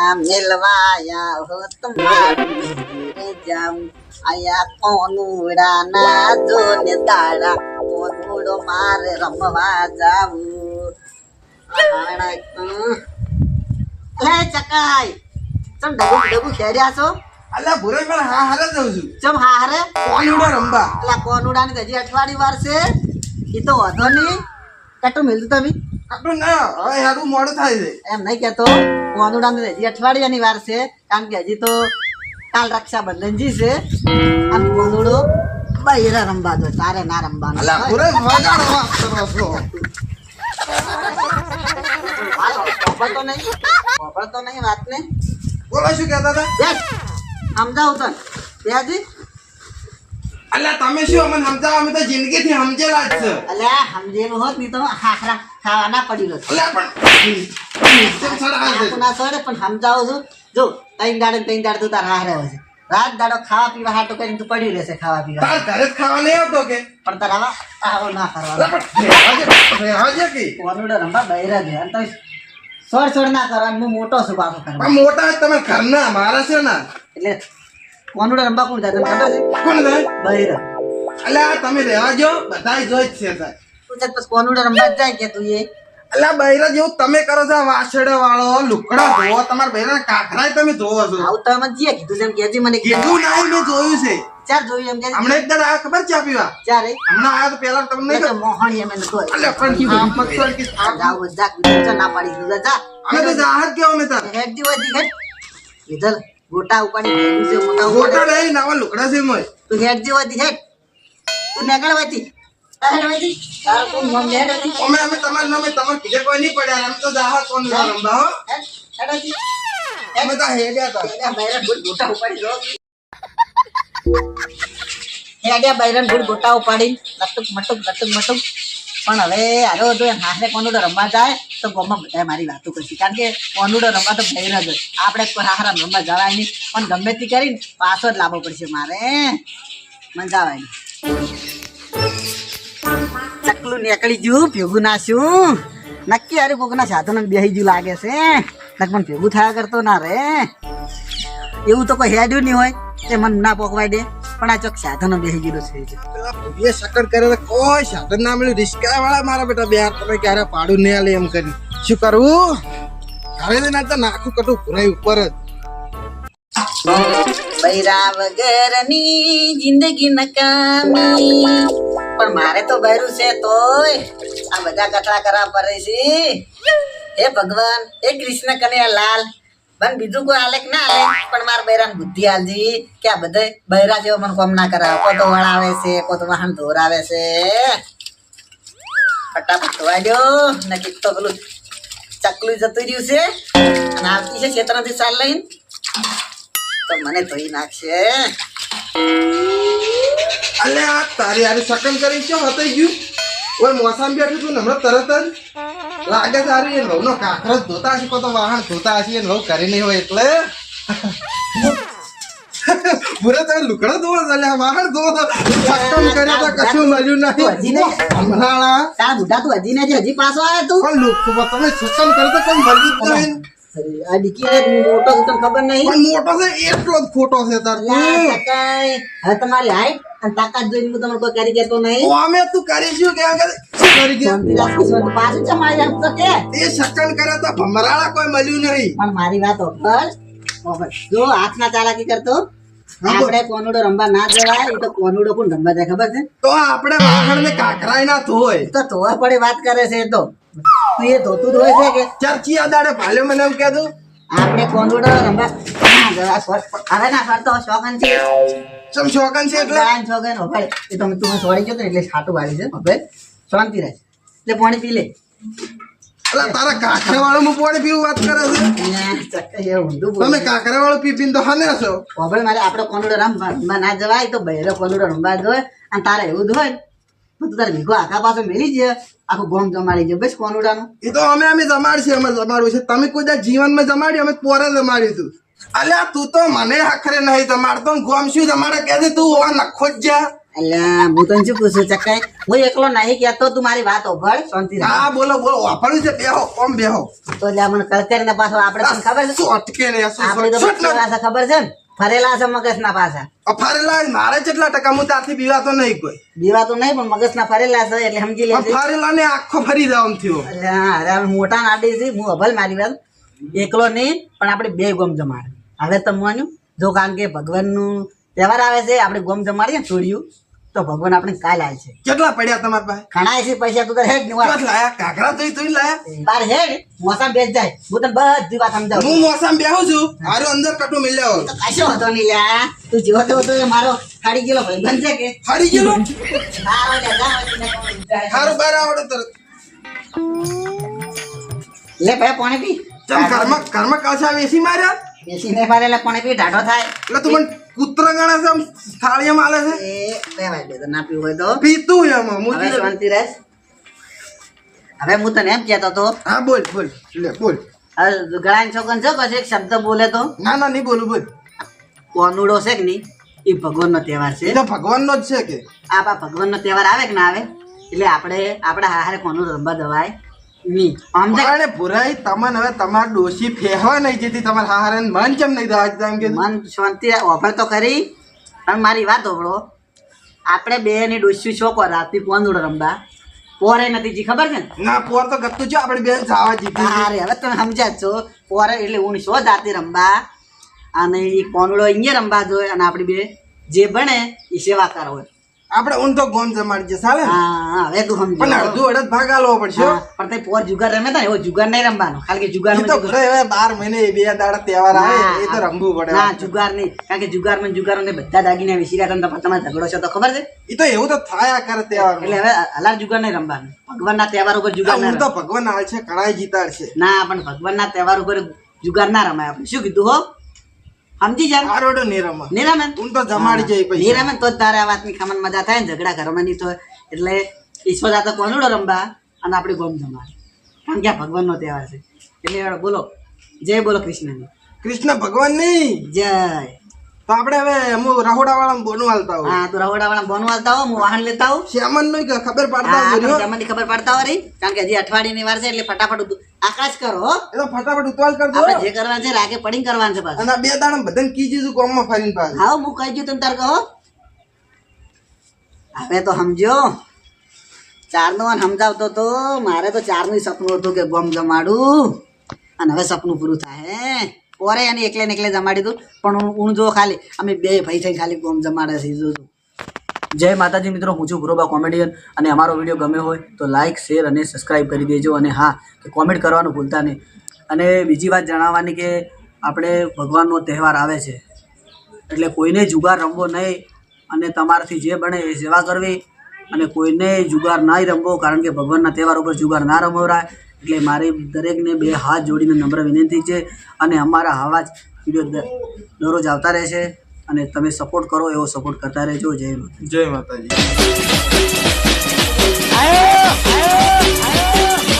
આ હો તમારી જાઉં. આયા કોનુડા ના જો ને કોનુડો મારે રમવા જાવું તું. ચકાઈ ચમ ડબુ ડબુ ખેડ્યા છો? અલ્યા ભુરેશ પણ હા હારે જઉં છું. ચમ હારે? કોણ રંબા એટલે કોનુડા ની હજી અઠવાડિયું વાર છે. એ તો વધો નહીં. કટુ મિલતું તમે? આપણું ના હવે હેડું મોડું થાય છે. એમ નહીં કેતો કોનુડા ની હજી અઠવાડિયાની વાર છે કારણ કે હજી તો કાલ રક્ષાબંધનજી છે. આમ કોનુડો બૈરા રમવા દો તારે ના રમવાનું અલ્યા ભુરેશ વગાડો વાત કરો છો. વાત વાપરતો નહીં? વાપરતો નહીં વાત ને બોલો શું કહેતા હતા? સમજાવું તને. બેજી. અલ્યા તમે શું અમને સમજાવો? અમે તો જિંદગીથી સમજેલા જ છે. અલ્યા સમજેલું હોત નહીં તો હાખરા ખાવાના પડી રહ્યો અલ્યા પણ? ના સડે પણ સમજાવું છું. જો ત્રણ દાડે ત્રણ દાડે તું તાર હારે હોય છે. રાત દાડો ખાવા પીવા હાટો કરીને તું પડી રહેશે ખાવા પીવા. તાર ઘરે જ ખાવા નહીં આવતો કે? પણ તાર આવા આવો ના કરવા દે, દે કે? કોનુડો રમવા બૈરા છે. અને તમે સોડ સોડ ના કરવાનું હું મોટો છું પાછો કરવા મોટા તમે ઘરના મારા છે ને? એટલે કોનુડો રંબા કોણ ખબર છે? કોણ થાય બૈરા. અલ્યા તમે રહેવા જો બધાય જોઈ જ છે સાહેબ. તું પછી કોનુડો રમવા જાય કે તું એ? અલ્યા બૈરા જેવું તમે કરો છો વાછડે વાળો લુકડા ધોવો તમારા બૈરા કાકરાય તમે ધોવો છો. આવું તમે જે કીધું છે એમ કેજે મને કીધું નહીં મેં જોયું છે. ચાર જોયું એમ કે હમણાં એક દાડા આયા ખબર ચા પીવા? ચારે હમણાં આયા તો પેલા તમને ખબર. મોહણી એમ નતો અલ્યા પણ આમ મત કે આ જાવ જા કીધું ના પાડી દીધું જા અમે તો જાહર કેવો મે તાર. હેડ દી વધી હેડ વિધલ ગોટા ઉપાડી ગોટા. નહીં નાવા લુકડા છે મોય તું હેડ દી વધી હેડ. તું નેકળ અમે અમે પડ્યા. અમે તો જાહેર કોણ ભૂત ગોટા ઉપાડી લો હેડ્યા બૈરન ભૂલ ગોટા ઉપાડી. લટુક મટુક લટુક મટુક પણ હવે આરો તો હાથે કોનુડો રમવા જાય, તો ગામમાં બધા મારી વાતો કરશે. કારણ કે કોનુડો રમવા તો ભૈર જ. આપણે હારા રમવા જવાય નહીં. પણ ગમે તે કરીને પાછો જ લાવવો પડશે મારે. મજા આવે. નીકળી ગયું ભેગું નાસ્યું નક્કી હારે કોકના સાધનો બેહી ગયું લાગે છે. નક મને ભેગું થયા કરતો ના રે. એવું તો કોઈ હેડ્યું નહીં હોય તે મન ના પોકવાય દે. પણ આ ચોક સાધનો બેહી ગયેલો છે પેલા ભૂરીએ સકર કરે તો કોઈ સાધન ના મળ્યું. રિસ્કા વાળા મારા બેટા બે તમે ક્યારે પાડું નહીં આલે એમ કરી. શું કરવું ઘરે ના તો નાખું કટું ભૂરાઈ ઉપર જ. બૈરા વગરની જિંદગી નકામી. પણ મારે તો બૈરું છે તોય. આ બધા કથળા કરવા પડે છે. હે ભગવાન, હે કૃષ્ણ કનૈયા લાલ. બન બીજું કોઈ આલેખ ના આલે, પણ મારા બૈરાને બુદ્ધિ આલજી કે આ બધે બૈરા જેવો મને કોમ ના કરાવે. કો તો વળાવે છે કો તો વાહન ધોરાવે છે. ફટાફટ ધોવાઈ દો. ને તો પેલું ચકલું જતું રહ્યું છે. અને આવતી છે ક્ષેત્રથી ચાલ લઈને. તો મને ધોઈ નાખશે. અલે આ તારી આરી સકન કરી શું હતે ગયું ઓય મોસામ બેઠું છું ને હમણાં તરત જ લાગે સારી એ નો કાકરો જ ધોતા હશે તો વાહન ધોતા હશે એ કરી નહીં હોય એટલે. બુરા તમે લુકડો ધોવો છો, અલ્યા વાહન ધોવો સકન કર્યા તો કશું મળ્યું નહીં? હમણાં. તારા બુઢા તું હજી ને હજી પાછો આવ્યો તું? પણ લુક તમે સકન કરે તો કોઈ મળ્યું જ નહીં. આ ડીકી મોટો છે તને ખબર નહીં? મોટો છે એટલો જ ખોટો છે તાર હવે તમારી હાઈટ અને તાકાત જોઈને હું તમને કોઈ કરી કહેતો નહીં. અમે તું કરીશું કે કરી ગયા શાંતિલાલ કિશોર તો પાછું ચમાઈ એમ કે? એ સકન કર્યા તો ભમરાળા કોઈ મળ્યું નહીં. પણ મારી વાત ઓફર જો હાથ ના ચાલાકી કરતો. આપણે કોનુડો રમવા ના જવાય એ તો કોનુડો પણ રમવા જાય ખબર છે? તો આપણે વાહણ ને કાકરાય ના ધોય. તો ધોવા પડે વાત કરે છે એ તો. તું એ ધોતું ધોય છે કે? ચર્ચી અદાડે ભાલ્યો મને એમ કહેતું. આપણે કોનુડો રમવા હવે ના ફરતો શોખન છે. સમ શોકન છે એટલે? ગાયન શોખન હવે એ તમે તું સોરી ગયો તો એટલે છાટું વાળી છે હવે શાંતિ રહે એટલે પાણી પી લે. અલા તારા કાકરા વાળો હું પાણી પીવું વાત કરે છે. તમે કાકરા વાળો પી પીને તો હને છો. હવે મારે આપણો કોનુડો રમવા ના જવાય તો બહેરો કોનુડો રમવા જ હોય અને તારે એવું જ હોય. તો તું તારે ભીગો આખા પાછો મેલી જ આખું ગોમ જમાડી જાય બસ કોનુડાનું એ તો અમે અમે જમાડશે અમે જમાડવું છે. તમે કોઈ જીવનમાં જમાડ્યું અમે પોરે જમાડ્યું તું અલ્યા તું તો મને આખરે નહીં જમાડતો. ગોમ શું જમાડે? કે તું ઓવા નખો જ જા. અલ્યા હું તને શું પૂછું ચકાઈ હું એકલો નહીં કહેતો તું મારી વાત ઓભળ શાંતિ હા બોલો બોલો. વાપર્યું છે? બેહો કોમ બેહો. તો એટલે મને કલકરી ના પાછો આપણે ખબર છે? શું અટકે ને શું ખબર છે ને? ફરેલા છે મગજ ના પાછા ફરેલા મારે જેટલા ટકા હું ત્યાંથી બીવાતો નહીં કોઈ. બીવા તો નહીં પણ મગજ ના ફરેલા છે એટલે સમજી લે ફરેલા ને આખો ફરી જાવ થયો. અરે મોટા નાડી છે હું અભલ મારી વાત. એકલો નહીં પણ આપણે બે ગોમ જમાડ. હવે તમને જો કારણ કે ભગવાનનું તહેવાર આવે છે આપણે ગોમ જમાડીએ ને છોડ્યું તો ભગવાન આપણે કાલ આવે છે કેટલા પડ્યા તમારા પાસે? ઘણા છે પૈસા તું હેડની વાત કેટલા લાયા? કાકરા તો તું લાયા. તાર હેડ મોસમ બેસ જાય. હું તને બધી વાત સમજાવું હું મોસમ બેહું છું? હારું અંદર કટુ મિલ્યો તો કશો હતો નહીં લ્યા તું જીવો તો તો મારો ગયેલો ભાઈ છે કે? હારી ગયેલો સારો લે જા. હારું બહાર આવડો તરત. લે ભાઈ પાણી પી. કર્મ કર્મ કળશા વેસી માર્યા? બેસી નહીં મારે લે પાણી પી ઢાઢો થાય. એટલે તું મને કૂતરા ગણે છે આમ થાળીમાં આલે છે? એ લેવાય દે તો ના પીવું હોય તો. પીતું એમાં હવે મુજી શાંતિ રહેશ હવે હું તને એમ કહેતો તો હા બોલ બોલ લે બોલ. હવે ગળાની છોકન છો? પછી એક શબ્દ બોલે તો. ના ના નહીં બોલું બોલ. કોનુડો છે કે નહીં? એ ભગવાનનો તહેવાર છે. એ તો ભગવાનનો જ છે કે? આ બા ભગવાનનો તહેવાર આવે કે ના આવે? એટલે આપણે આપણા હારે કોનું રમવા દવાય સમજે તમને હવે તમાર ડોશી ફેહવા નહીં જેથી તમારે હારે મન ચમ નહીં દાજ એમ કે મન શાંતિ ઓફર તો કરી અને મારી વાત ઓભળો આપણે બે ની ડોસ્યું છોકો રાતથી પોંદુડ રમવા. પોરે નથી જી ખબર છે ને? ના પોર તો ગતું છે આપણે બેન જાવા જીતી અરે હવે તમે સમજ્યા છો. પોરે એટલે હું શો જાતી રમવા. અને એ કોનુડો અહીંયા રમવા જોઈએ અને આપણી બે જે ભણે એ સેવા કરો આપણે ઊંધો ગોમ જમાડી જશે ચાલે હા હા, હવે તું સમજ. પણ અડધું અડધ ભાગ આલવો પડશે પણ તે પોર જુગાર રમે તા ને એવો જુગાર નહીં રમવાનો. ખાલી કે જુગાર તો ઘરે હવે બાર મહિને બે દાડા તહેવાર આવે એ તો રમવું પડે. ના જુગાર નહીં કારણ કે જુગારમાં જુગાર ને બધા દાગીના વિસી રહ્યા તમે તમારે ઝઘડો છે તો ખબર છે? એ તો એવું તો થાયા કરે તહેવાર એટલે હવે હલાર જુગાર નહીં રમવાનું. ભગવાનના તહેવાર ઉપર જુગાર ના તો ભગવાન હાલ છે કણાય જીતાડશે. ના પણ ભગવાનના તહેવાર ઉપર જુગાર ના રમાય આપણે. શું કીધું હો? સમજી જા આ રોડો નહીં રમવા નહીં રમે તો જમાડી જાય પછી. પૈસા રમે ને તો તારે આ વાતની ખામણ મજા થાય ને ઝઘડા ઘરમાં નહીં તો. એટલે ઈશ્વર આ તો કોનુડો રમવા અને આપણે ગોમ જમા કારણ કે આ ભગવાનનો તહેવાર છે. એટલે બોલો જય બોલો કૃષ્ણની. કૃષ્ણ ભગવાન નહીં. જય. તો આપણે હવે હું રહોડા વાળા બોનું હાલતા હોઉં હા તો રહોડા વાળા બોનું હાલતા હોઉં હું વાહન લેતા આવું. શ્યામનનું ખબર પાડતા હોઉં શ્યામનની ખબર પડતા હો રહી કારણ કે હજી અઠવાડિયાની વાર છે એટલે ફટાફટ આકાશ કરો એટલે ફટાફટ ઉતવાલ કરજો આપણે જે કરવાનું છે રાગે પડીને કરવાનું છે પાછું. અને બે દાડા બધાને કીધું તું કોમમાં ફરીને પાછું. હા હું કહી દઉં તમે તાર કહો. હવે તો સમજો. ચારનો વાન સમજાવતો તો મારે તો ચારનું સપનું હતું કે ગોમ જમાડું અને હવે સપનું પૂરું થાય પોરે એને એકલે ને એકલે જમાડી દઉં પણ હું જો ખાલી, અમે બે ભાઈ થઈ ખાલી ગોમ જમાડે છે, જો. જય માતાજી મિત્રો, હું છું ગુરોબા કોમેડિયન અને અમારો વીડિયો ગમ્યો હોય તો લાઇક શેર અને સબસ્ક્રાઇબ કરી દેજો. અને હા, કે કોમેન્ટ કરવાનું ભૂલતા નહીં. અને બીજી વાત જણાવવાની કે આપણે ભગવાનનો તહેવાર આવે છે. એટલે કોઈને જુગાર રમવો નહીં અને તમારાથી જે બને એ સેવા કરવી. અને કોઈને જુગાર નહીં રમવો, કારણ કે ભગવાનના તહેવાર ઉપર જુગાર ના રમવરાય. એટલે મારી દરેકને બે હાથ જોડીને નમ્ર વિનંતી છે અને અમારા આવા જ વીડિયો દરરોજ આવતા રહેશે અને તમે સપોર્ટ કરો એવો સપોર્ટ કરતા રહેજો. જય માતા જય માતાજી.